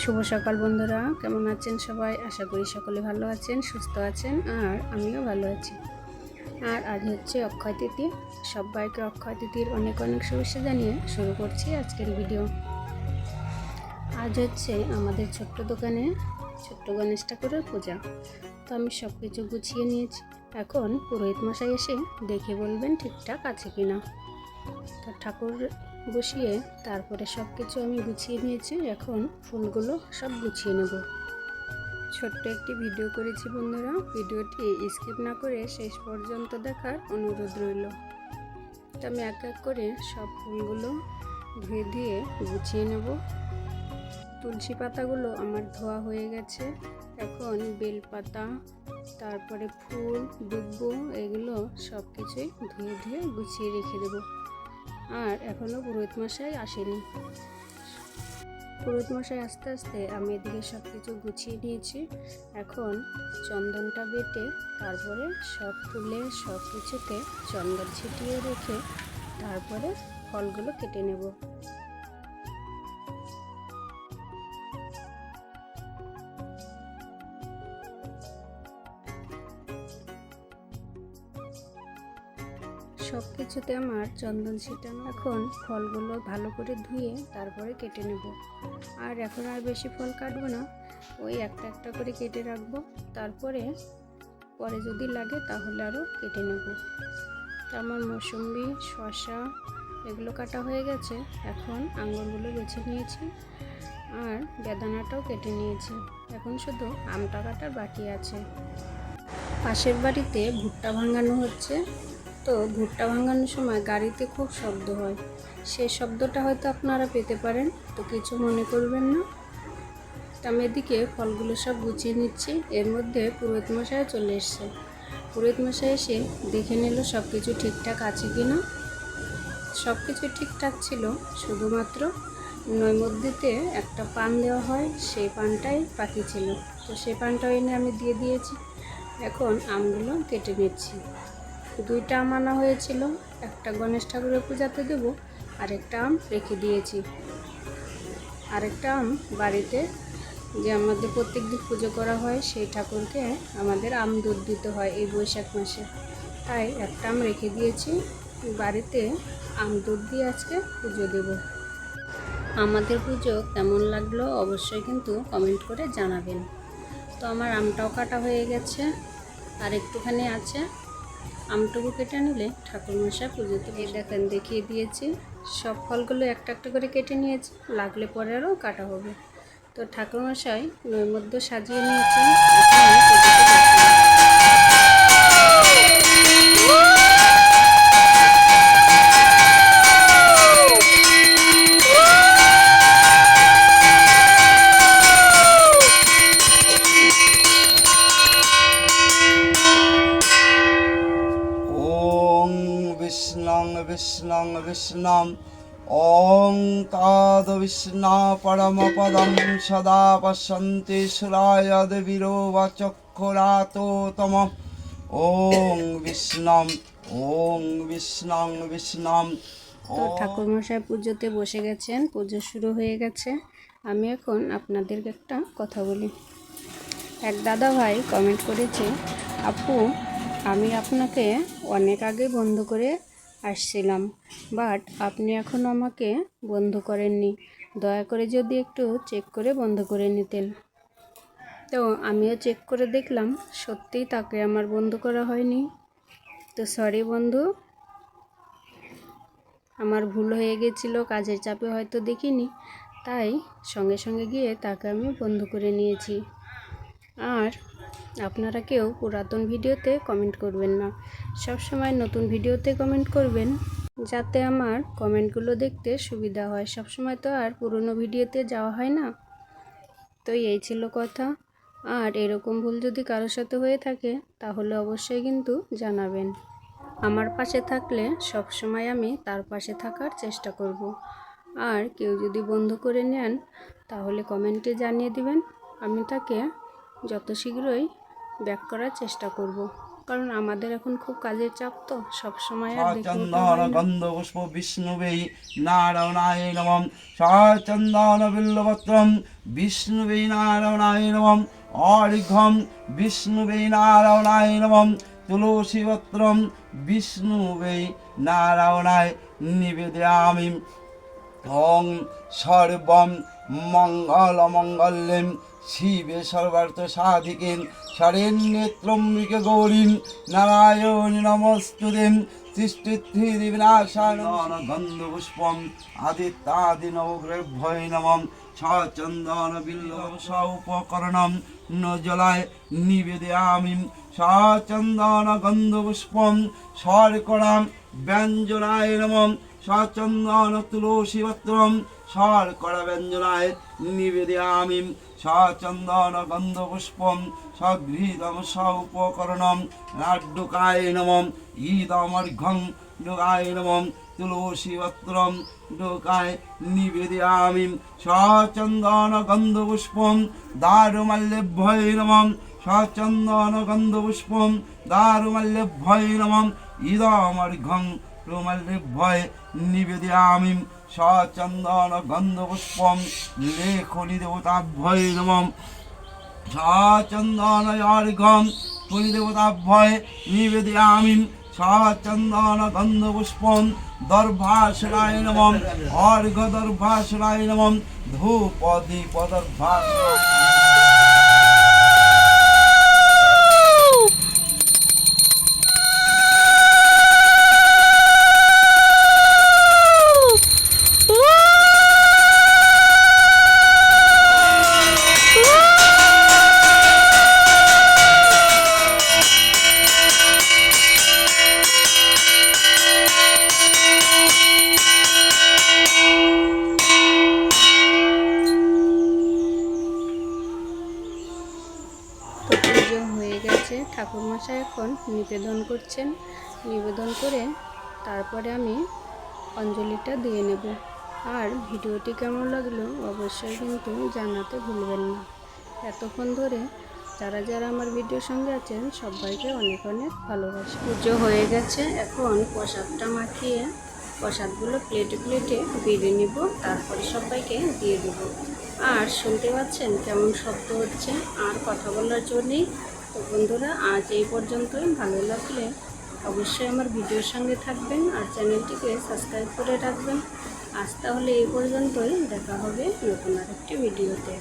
শুভ সকাল বন্ধুরা, কেমন আছেন সবাই? আশা করি সকলে ভালো আছেন, সুস্থ আছেন, আর আমিও ভালো আছি। আর আজ হচ্ছে অক্ষয় তৃতীয়। সবাইকে অক্ষয় তৃতীর অনেক অনেক শুভেচ্ছা জানিয়ে শুরু করছি আজকের ভিডিও। আজ হচ্ছে আমাদের ছোট্ট দোকানে, ছোট্ট গণেশ ঠাকুরের পূজা। তো আমি সব কিছু গুছিয়ে নিয়েছি। এখন পুরোহিত মশাই এসে দেখে বলবেন ঠিকঠাক আছে কিনা। তো ঠাকুর বসিয়ে তারপরে সব কিছু আমি গুছিয়ে নিয়েছি। এখন ফুলগুলো সব গুছিয়ে নেব। ছোট্ট একটি ভিডিও করেছি বন্ধুরা। ভিডিওটি স্কিপ না করে শেষ পর্যন্ত দেখার অনুরোধ রইল। তো আমি এক এক করে সব ফুলগুলো ধুয়ে দিয়ে গুছিয়ে নেব। তুলসী পাতাগুলো আমার ধোয়া হয়ে গেছে। এখন বেল পাতা তারপরে ফুল, দুব্ব, এগুলো সব কিছুই ধুয়ে ধুয়ে গুছিয়ে রেখে দেবো। আর এখনও পুরোহিত মশাই আসেনি। পুরোহিত মশাই আস্তে আস্তে আমি এদিকে সব কিছু গুছিয়ে নিয়েছি। এখন চন্দনটা বেটে তারপরে সব ফুলে সব কিছুতে চন্দন ছিটিয়ে রেখে তারপরে ফলগুলো কেটে নেব। সব কিছুতে আমার চন্দন ছিটানো। এখন ফলগুলো ভালো করে ধুয়ে তারপরে কেটে নেব। আর এখন আর বেশি ফল কাটবো না, ওই একটা একটা করে কেটে রাখব। তারপরে, পরে যদি লাগে তাহলে আরও কেটে নেব। তো আমার মৌসুম্বি শশা এগুলো কাটা হয়ে গেছে। এখন আঙুরগুলো বেছে নিয়েছি আর বেদানাটাও কেটে নিয়েছি। এখন শুধু আমটা কাটার বাকি আছে। পাশের বাড়িতে ভুট্টা ভাঙানো হচ্ছে। তো ভুট্টা ভাঙানোর সময় গাড়িতে খুব শব্দ হয়। সেই শব্দটা হয়তো আপনারা পেতে পারেন, তো কিছু মনে করবেন না। আমি এদিকে ফলগুলো সব গুছিয়ে নিচ্ছি। এর মধ্যে পুরোহিত মশাই চলে এসছে। পুরোহিত মশাই এসে দেখে নিল সব কিছু ঠিকঠাক আছে কি না। সব কিছু ঠিকঠাক ছিল, শুধুমাত্র নৈমধ্যেতে একটা পান দেওয়া হয়, সেই পানটাই বাকি ছিল। তো সেই পানটা এনে আমি দিয়ে দিয়েছি। এখন আমগুলো কেটে নিচ্ছি। দুইটা আম আনা হয়েছিল, একটা গণেশ ঠাকুরের পূজাতে দেবো, আরেকটা আম রেখে দিয়েছি। আরেকটা আম বাড়িতে যে আমাদের প্রত্যেক দিন পুজো করা হয়, সেই ঠাকুরকে আমাদের আম দুধ দিতে হয় এই বৈশাখ মাসে। তাই একটা আম রেখে দিয়েছি, বাড়িতে আম দুধ দিয়ে আজকে পুজো দেব। আমাদের পুজো কেমন লাগল অবশ্যই কিন্তু কমেন্ট করে জানাবেন। তো আমার আমটাও কাটা হয়ে গেছে, আর একটুখানি আছে। আমটুকু কেটে নিলে ঠাকুরমশাই পুজোতে দেখেন দেখিয়ে দিয়েছি। সব ফলগুলো একটা একটা করে কেটে নিয়েছি। লাগলে পরে আরও কাটা হবে। তো ঠাকুরমশাই মধ্যে সাজিয়ে নিয়েছেন। विष्णं विष्णम् ॐ ताद्विष्णा परमपदं सदा पश्यन्ति सुराय देवीरो वचक्षुरातो तम ॐ विष्णं ॐ विष्णं विष्णं তো ঠাকুরমশাই পুজোতে বসে গেছেন পুজো শুরু হয়ে গেছে আমি এখন আপনাদেরকে একটা কথা বলি এক দাদা ভাই কমেন্ট করেছে আপু আমি আপনাকে অনেক আগে বন্ধ করে আসছিলাম। বাট আপনি এখন আমাকে বন্ধ করেননি। দয়া করে যদি একটু চেক করে বন্ধ করে নিতেন। তো আমিও চেক করে দেখলাম, সত্যিই তাকে আমার বন্ধ করা হয়নি। তো সরি বন্ধু। আমার ভুল হয়ে গেছিল, কাজের চাপে হয়তো দেখিনি। তাই সঙ্গে সঙ্গে গিয়ে তাকে আমি বন্ধ করে নিয়েছি। আর আপনারা কেউ পুরাতন ভিডিওতে কমেন্ট করবেন না। সব সময় নতুন ভিডিওতে কমেন্ট করবেন, যাতে আমার কমেন্টগুলো দেখতে সুবিধা হয়। সব সময় তো আর পুরনো ভিডিওতে যাওয়া হয় না। তো এই ছিল কথা। আর এরকম ভুল যদি কারোর সাথে হয়ে থাকে, তাহলে অবশ্যই কিন্তু জানাবেন। আমার পাশে থাকলে সব সময় আমি তার পাশে থাকার চেষ্টা করব। আর কেউ যদি বন্ধ করে নেন, তাহলে কমেন্টে জানিয়ে দিবেন। আমি তাকে যত শীঘ্রই ব্যাক করার চেষ্টা করব। কারণ আমাদের এখন খুব কাজের চাপ তো সব সময় আর দেখে উঠতে চন্দন। গন্ধ পুষ্প বিষ্ণুবে নারায়ণায় নমঃ। সচন্দন বিল্লপত্রম বিষ্ণুবে নারায়ণায় নমঃ। অর্ঘ্যম বিষ্ণুবে নারায়ণায় নমঃ। তুলসীপত্রম বিষ্ণুবে নারায়ণায় নিবেদয়ামি। ওং সর্বম মঙ্গল মঙ্গলেম শিবে সর্বার্থ সাধিকেন শরণ্যেত্রম্বিকে গৌরীম নারায়ণ নমস্তুদেম সৃষ্টিস্থিতি বিনাশান গন্ধ পুষ্পম আদিত্যাদি নবগ্রভ্যয় নমঃ সচন্দন বিল্লব উপকরণম ন জলায় নিবেদয়ামি সচন্দন গন্ধ পুষ্পম শর্করাম ব্যঞ্জনায় নমঃ সচন্দন তুলসী পত্রম শর্করা ব্যঞ্জনায় নিবেদয়ামি সচন্দন গন্ধ পুষ্পম সগৃহীতম উপকরণম নাড্ডুকায় নমঃ ঈদমর্ঘং ডুকায় নমঃ তুলসী পত্রম ডোকায় নিবেদয়ামি সচন্দন গন্ধ পুষ্পম দারুমাল্যভ্যয় নমঃ সচন্দন গন্ধ পুষ্পম দারুমাল্যভ্যয় নমঃ ঈদমর্ঘং প্রমাল্যভ্যয় নিবেদয়ামি সচন্দন গন্ধ পুষ্পম লেখনি দেবতাভ্যয় নমম সচন্দন অর্ঘম তুলি দেবতাভ্যয় নিবেদয়ামি সচন্দন গন্ধ পুষ্পম দর্ভাসনায় নমম অর্ঘ দর্ভাসনায় নমম ধূপ দীপ দর্ভাসনায় ঠাকুরমশাই এখন নিবেদন করছেন। নিবেদন করে তারপরে আমি অঞ্জলিটা দিয়ে নেব। আর ভিডিওটি কেমন লাগল অবশ্যই কিন্তু জানাতে ভুলবেন না। এতক্ষণ ধরে যারা যারা আমার ভিডিওর সঙ্গে আছেন, সবাইকে অনেক অনেক ভালোবাসি। পুজো হয়ে গেছে, এখন প্রসাদটা মাখিয়ে প্রসাদগুলো প্লেটে প্লেটে বেড়ে নিব, তারপরে সবাইকে দিয়ে দেব। আর শুনতে পাচ্ছেন কেমন শব্দ হচ্ছে, আর কথা বলার জন্যেই তো বন্ধুরা, আজ এই পর্যন্তই। ভালো লাগলে অবশ্যই আমার ভিডিওর সঙ্গে থাকবেন আর চ্যানেলটিকে সাবস্ক্রাইব করে রাখবেন। আজ তাহলে এই পর্যন্তই। দেখা হবে নতুন আরেকটি ভিডিওতে।